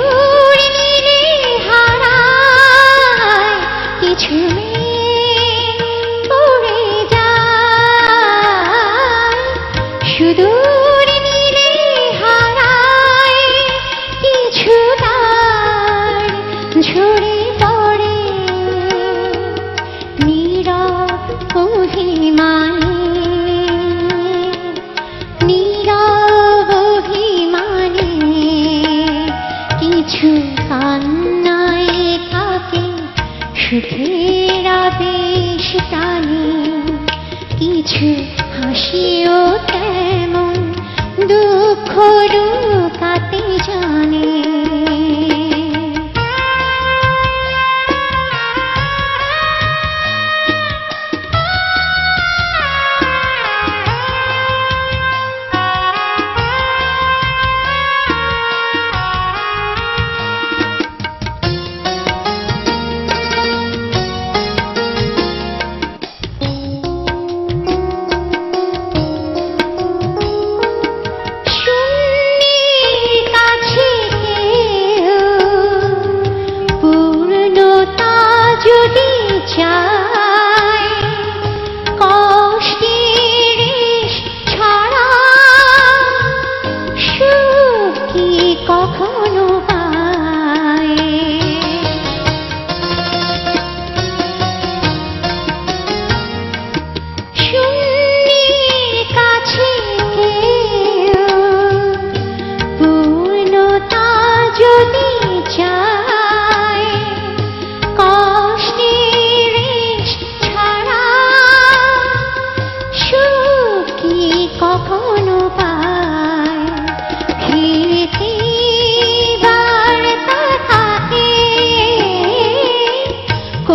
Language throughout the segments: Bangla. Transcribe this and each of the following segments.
Oh. কিছু হাসিও তেমন দুঃখ কাতে জানে।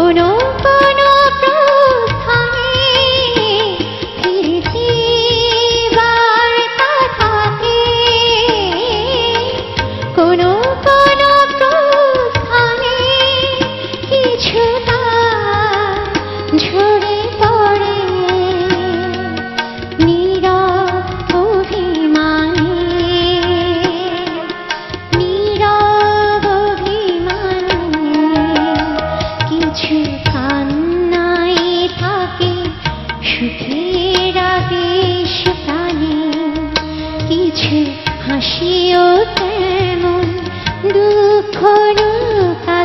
শোনো 橋をても「ぬこの風」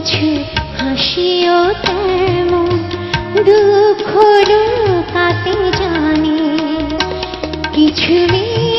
কিছু হাসিও তেমন দুঃখ কাতে জানে। কিছু নেই